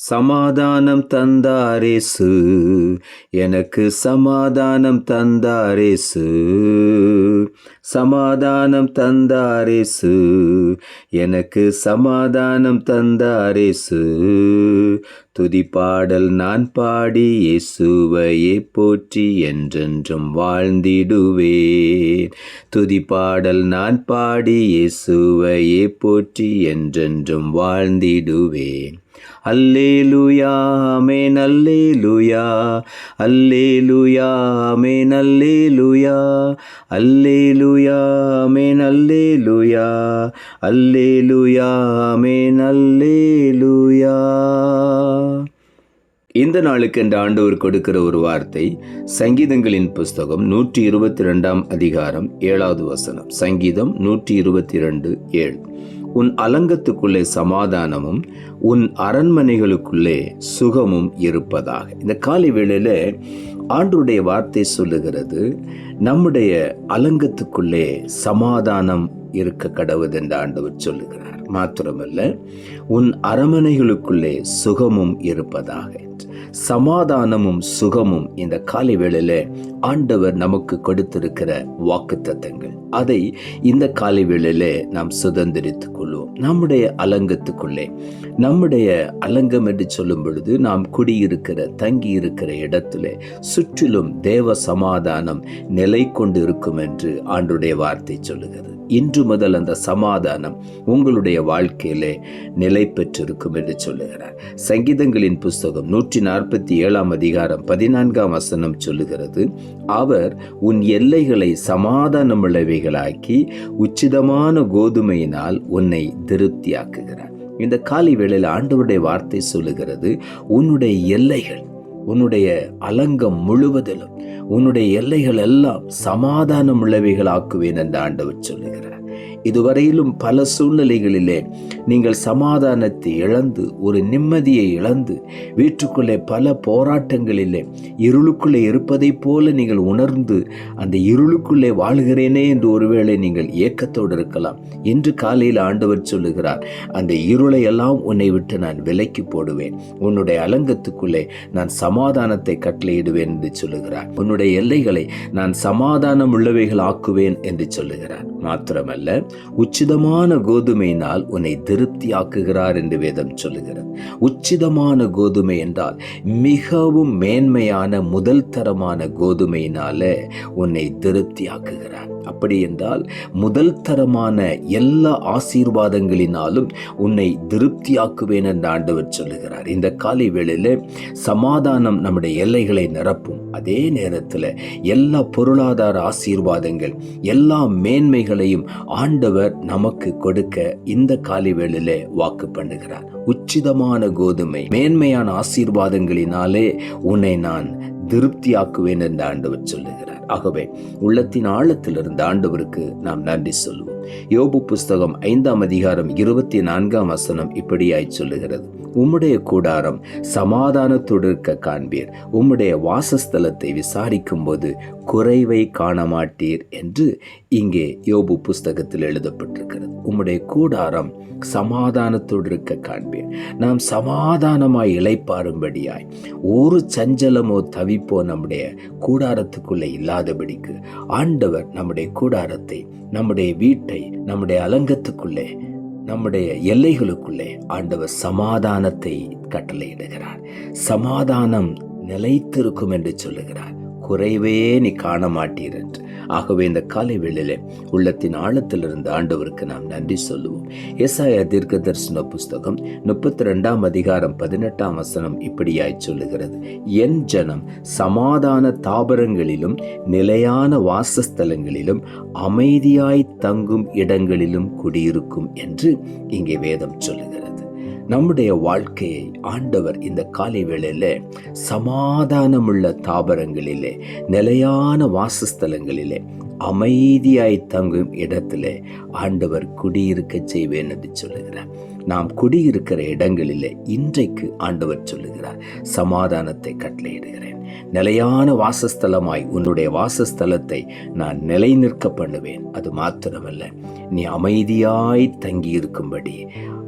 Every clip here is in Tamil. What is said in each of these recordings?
சமாதானம் தந்தாரேசு எனக்கு சமாதானம் தந்தாரேசு சமாதானம் தந்தாரேசு எனக்கு சமாதானம் தந்தாரேசு துதிப்பாடல் நான் பாடி இயேசுவையே போற்றி என்றென்றும் வாழ்ந்திடுவேன். துதிப்பாடல் நான் பாடி இயேசுவையே போற்றி என்றென்றும் வாழ்ந்திடுவேன். அல்லேலுயா ஆமென் அல்லேலுயா. அல்லேலுயா ஆமென் அல்லேலுயா. அல்லேலுயா ஆமென் அல்லேலுயா. அல்லேலுயா ஆமென் அல்லேலுயா. இந்த நாளுக்கு என்று ஆண்டவர் கொடுக்கிற ஒரு வார்த்தை சங்கீதங்களின் புஸ்தகம் நூற்றி இருபத்தி ரெண்டாம் அதிகாரம் ஏழாவது வசனம். சங்கீதம் நூற்றி இருபத்தி ரெண்டு ஏழு. உன் அலங்கத்துக்குள்ளே சமாதானமும் உன் அரண்மனைகளுக்குள்ளே சுகமும் இருப்பதாக. இந்த காலை வேளையில் ஆண்டுடைய வார்த்தை சொல்லுகிறது நம்முடைய அலங்கத்துக்குள்ளே சமாதானம் இருக்க கடவுது என்று ஆண்டவர் சொல்லுகிறார். மாத்திரமல்ல உன் அரமனைகளுக்குள்ளே சுகமும் இருப்பதாக. என்று சமாதானமும் சுகமும் இந்த காலை வேளையில ஆண்டவர் நமக்கு கொடுத்திருக்கிற வாக்குத்தத்தங்கள். அதை இந்த காலை வேளையில நாம் சுதந்திரித்துக் கொள்வோம். நம்முடைய அலங்கத்துக்குள்ளே நம்முடைய அலங்கம் என்று சொல்லும் பொழுது நாம் குடியிருக்கிற தங்கி இருக்கிற இடத்துல சுற்றிலும் தேவ சமாதானம் நிலை கொண்டு இருக்கும் என்று ஆண்டுடைய வார்த்தை சொல்லுகிறது. இன்று முதல் அந்த சமாதானம் உங்களுடைய வாழ்க்கையிலே நிலை பெற்றிருக்கும் என்று சொல்லுகிறார். சங்கீதங்களின் புஸ்தகம் நூற்றி நாற்பத்தி ஏழாம் அதிகாரம் பதினான்காம் வசனம் சொல்லுகிறது அவர் உன் எல்லைகளை சமாதானம் உள்ளவைகளாக்கி உச்சிதமான கோதுமையினால் உன்னை திருப்தியாக்குகிறார். இந்த காலை வேளையில் ஆண்டவருடைய வார்த்தை சொல்லுகிறது உன்னுடைய எல்லைகள் உன்னுடைய அலங்கம் முழுவதிலும் உன்னுடைய எல்லைகள் எல்லாம் சமாதானம் உள்ளவைகளாக்குவேன் என்று ஆண்டவர் சொல்லுகிறார். இதுவரையிலும் பல சூழ்நிலைகளிலே நீங்கள் சமாதானத்தை இழந்து ஒரு நிம்மதியை இழந்து வீட்டுக்குள்ளே பல போராட்டங்களிலே இருளுக்குள்ளே இருப்பதைப் போல நீங்கள் உணர்ந்து அந்த இருளுக்குள்ளே வாழ்கிறேனே என்று ஒருவேளை நீங்கள் ஏக்கத்தோடு இருக்கலாம். இன்று காலையில் ஆண்டவர் சொல்லுகிறார் அந்த இருளை எல்லாம் உன்னை விட்டு நான் விலைக்கு போடுவேன். உன்னுடைய அலங்கத்துக்குள்ளே நான் சமாதானத்தை கட்டளையிடுவேன் என்று சொல்லுகிறார். உன்னுடைய எல்லைகளை நான் சமாதானம் உள்ளவைகள் ஆக்குவேன் என்று சொல்லுகிறார். மாத்திரமல்ல உச்சிதமான கோதுமையினால் உன்னை திருப்தியாக்குகிறார் என்று வேதம் சொல்லுகிறது. உச்சிதமான கோதுமை என்றால் மிகவும் மேன்மையான முதல் தரமான கோதுமையினால உன்னை திருப்தியாக்குகிறார். அப்படி என்றால் முதல் தரமான எல்லா ஆசீர்வாதங்களினாலும் உன்னை திருப்தியாக்குவேன் என்று ஆண்டவர் சொல்லுகிறார். இந்த காலை வேளையில் சமாதானம் நம்முடைய எல்லைகளை நிரப்பும். அதே நேரத்தில் எல்லா பொருளாதார ஆசீர்வாதங்கள் எல்லா மேன்மைகளையும் ஆண்டவர் நமக்கு கொடுக்க இந்த காலை வேளையில் வாக்கு பண்ணுகிறார். உச்சிதமான கோதுமை மேன்மையான ஆசீர்வாதங்களினாலே உன்னை நான் திருப்தியாக்குவேன் என்று ஆண்டவர் சொல்லுகிறார். ஆகவே உள்ளத்தின் ஆழத்திலிருந்து ஆண்டவருக்கு நாம் நன்றி சொல்லுவோம். யோபு புஸ்தகம் ஐந்தாம் அதிகாரம் இருபத்தி நான்காம் வசனம் இப்படியாய் சொல்லுகிறது. உம்முடைய கூடாரம் சமாதானத்தோடு இருக்க காண்பீர். உம்முடைய வாசஸ்தலத்தை விசாரிக்கும் போது குறைவை காண மாட்டீர் என்று இங்கே யோபு புஸ்தகத்தில் எழுதப்பட்டிருக்கிறது. உம்முடைய கூடாரம் சமாதானத்தோடு இருக்க காண்பீர். நாம் சமாதானமாய் இழைப்பாரும்படியாய் ஒரு சஞ்சலமோ தவிப்போ நம்முடைய கூடாரத்துக்குள்ளே இல்லாதபடிக்கு ஆண்டவர் நம்முடைய கூடாரத்தை நம்முடைய வீட்டை நம்முடைய அலங்கத்துக்குள்ளே நம்முடைய எல்லைகளுக்குள்ளே ஆண்டவர் சமாதானத்தை கட்டளையிடுகிறார். சமாதானம் நிலைத்திருக்கும் என்று சொல்லுகிறார். குறைவே நீ காண மாட்டீர் என்று ஆகவே இந்த காலை வேளையிலே உள்ளத்தின் ஆழத்திலிருந்து ஆண்டவருக்கு நாம் நன்றி சொல்லுவோம். ஏசாயா தீர்க்க தரிசன புஸ்தகம் முப்பத்தி ரெண்டாம் அதிகாரம் பதினெட்டாம் வசனம் இப்படியாய் சொல்லுகிறது. என் ஜனம் சமாதான தாபரங்களிலும் நிலையான வாசஸ்தலங்களிலும் அமைதியாய் தங்கும் இடங்களிலும் குடியிருக்கும் என்று இங்கே வேதம் சொல்லுகிறது. நம்முடைய வாழ்க்கையை ஆண்டவர் இந்த காலை வேளையில் சமாதானமுள்ள தாபரங்களிலே நிலையான வாசஸ்தலங்களிலே அமைதியாய் தங்கும் இடத்திலே ஆண்டவர் குடியிருக்க செய்வேன் என்று சொல்லுகிறார். நாம் குடியிருக்கிற இடங்களில் இன்றைக்கு ஆண்டவர் சொல்லுகிறார் சமாதானத்தை கட்டளையிடுகிறேன். நிலையான வாசஸ்தலமாய் உன்னுடைய வாசஸ்தலத்தை நான் நிலை நிற்க பண்ணுவேன். அது மாத்திரமல்ல நீ அமைதியாய் தங்கியிருக்கும்படி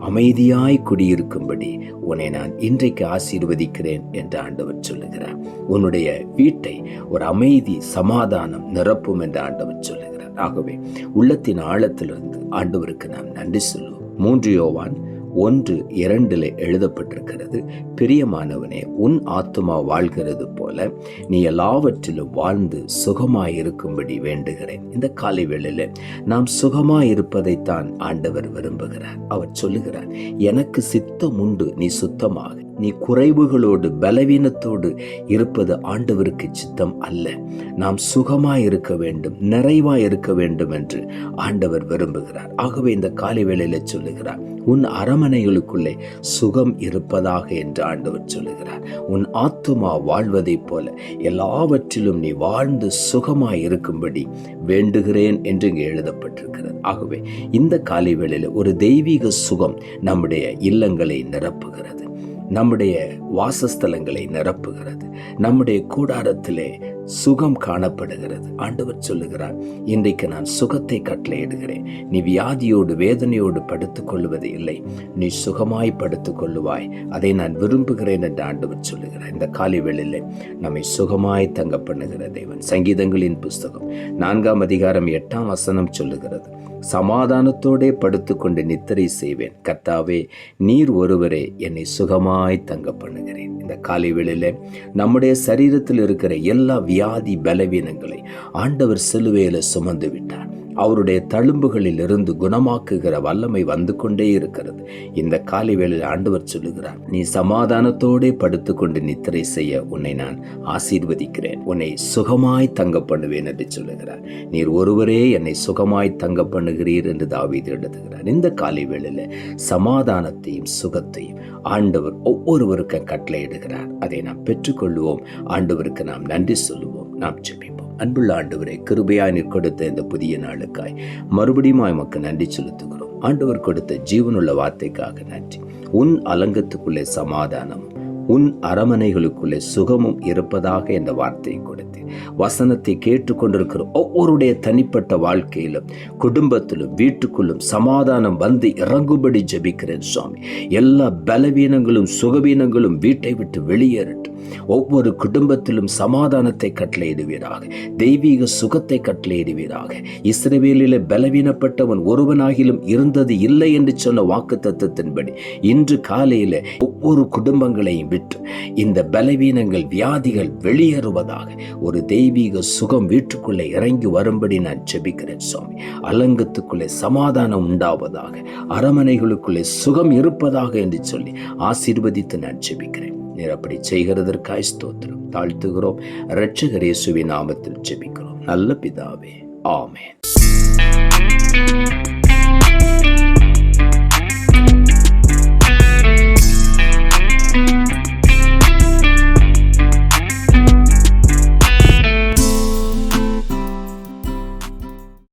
அமைதியாய் குடியிருக்கும்படி உன்னை நான் இன்றைக்கு ஆசீர்வதிக்கிறேன் என்று ஆண்டவர் சொல்லுகிறார். உன்னுடைய வீட்டை ஒரு அமைதி சமாதானம் நிரப்பும் என்று ஆண்டவர் சொல்லுகிறார். ஆகவே உள்ளத்தின் ஆழத்திலிருந்து ஆண்டவருக்கு நாம் நன்றி சொல்லுவோம். Mondrian ஒன்று இரண்டில் எழுதப்பட்டிருக்கிறது பிரியமானவனே உன் ஆத்மா வாழ்கிறது போல நீ எல்லாவற்றிலும் வாழ்ந்து சுகமாயிருக்கும்படி வேண்டுகிறேன். இந்த காலை வேளையில் நாம் சுகமாயிருப்பதைத்தான் ஆண்டவர் விரும்புகிறார். அவர் சொல்லுகிறார் எனக்கு சித்தம் உண்டு நீ சுத்தமாக. நீ குறைவுகளோடு பலவீனத்தோடு இருப்பது ஆண்டவருக்கு சித்தம் அல்ல. நாம் சுகமாய் இருக்க வேண்டும் நிறைவாய் இருக்க வேண்டும் என்று ஆண்டவர் விரும்புகிறார். ஆகவே இந்த காலை வேளையில் சொல்லுகிறார் உன் அரமனைகளுக்குள்ளே சுகம் இருப்பதாக என்று ஆண்டவர் சொல்லுகிறார். உன் ஆத்துமா வாழ்வதைப் போல எல்லாவற்றிலும் நீ வாழ்ந்து சுகமாய் இருக்கும்படி வேண்டுகிறேன் என்று இங்கே எழுதப்பட்டிருக்கிறது. ஆகவே இந்த காலை வேளையில் ஒரு தெய்வீக சுகம் நம்முடைய இல்லங்களை நிரப்புகிறது. நம்முடைய வாசஸ்தலங்களை நிரப்புகிறது. நம்முடைய கூடாரத்திலே சுகம் காணப்படுகிறது. ஆண்டவர் சொல்லுகிறார் இன்றைக்கு நான் சுகத்தை கட்டளையிடுகிறேன். நீ வியாதியோடு வேதனையோடு படுத்துக் கொள்வது இல்லை. நீ சுகமாய் படுத்துக் கொள்ளுவாய். அதை நான் விரும்புகிறேன் என்று ஆண்டவர் சொல்லுகிறார். இந்த காலை வெளியில் நம்மை சுகமாய் தங்க பண்ணுகிற தேவன். சங்கீதங்களின் புஸ்தகம் நான்காம் அதிகாரம் எட்டாம் வசனம் சொல்லுகிறது சமாதானத்தோடே படுத்துக்கொண்டு நித்திரை செய்வேன். கர்த்தாவே நீர் ஒருவரே என்னை சுகமாய் தங்க பண்ணுகிறேன். இந்த காலை வெளியில் நம்முடைய சரீரத்தில் இருக்கிற எல்லா வியாதி பலவீனங்களை ஆண்டவர் சிலுவையில் சுமந்து விட்டார். அவருடைய தழும்புகளில் இருந்து குணமாக்குகிற வல்லமை வந்து கொண்டே இருக்கிறது. இந்த காலை வேளையில் ஆண்டவர் சொல்லுகிறார் நீ சமாதானத்தோடே படுத்துக்கொண்டு நித்திரை செய்ய உன்னை நான் ஆசீர்வதிக்கிறேன். உன்னை சுகமாய் தங்க பண்ணுவேன் என்று சொல்லுகிறார். நீர் ஒருவரே என்னை சுகமாய் தங்க பண்ணுகிறீர் என்று தாவீது எழுதுகிறார். இந்த காலை வேளையில் சமாதானத்தையும் சுகத்தையும் ஆண்டவர் ஒவ்வொருவருக்கும் கட்டளையிடுகிறார். அதை நாம் பெற்றுக்கொள்வோம். ஆண்டவருக்கு நாம் நன்றி சொல்லுவோம். நாம் செப்பி அன்புள்ள ஆண்டவரை கிருபையாய் நீர் கொடுத்த இந்த புதிய நாளுக்காய் மறுபடியும் எமக்கு நன்றி செலுத்துகிறோம். ஆண்டவர் கொடுத்த ஜீவனுள்ள வார்த்தைக்காக நன்றி. உன் அலங்கத்துக்குள்ளே சமாதானம் உன் அரமனைகளுக்குள்ளே சுகமும் இருப்பதாக இந்த வார்த்தையை கொடுத்தேன் வசனத்தை கேட்டுக்கொண்டிருக்கிற ஒவ்வொருடைய தனிப்பட்ட வாழ்க்கையிலும் குடும்பத்திலும் வீட்டுக்குள்ளும் சமாதானம் வந்து இறங்குபடி ஜபிக்கிறேன் சுவாமி. எல்லா பலவீனங்களும் சுகவீனங்களும் வீட்டை விட்டு வெளியேறட்டும். ஒவ்வொரு குடும்பத்திலும் சமாதானத்தை கட்டளையிடுவீராக. தெய்வீக சுகத்தை கட்டளையிடுவீராக. இஸ்ரவேலிலே பலவீனப்பட்டவன் ஒருவனாகிலும் இருந்தது இல்லை என்று சொன்ன வாக்கு தத்துவத்தின்படி இன்று காலையில் ஒவ்வொரு குடும்பங்களையும் விட்டு இந்த பலவீனங்கள் வியாதிகள் வெளியேறுவதாக ஒரு தெய்வீக சுகம் வீட்டுக்குள்ளே இறங்கி வரும்படி நான் ஜெபிக்கிறேன் சுவாமி. அலங்கத்துக்குள்ளே சமாதானம் உண்டாவதாக அரமனைகளுக்குள்ளே சுகம் இருப்பதாக என்று சொல்லி ஆசீர்வதித்து நான் ஜெபிக்கிறேன். நீர் அப்படி செய்கிறதற்காய் ஸ்தோத்திரம். தாழ்த்துகிறோம். இரட்சகர் இயேசுவின் நாமத்தில் ஜெபிக்கிறோம். நல்ல பிதாவே. ஆமே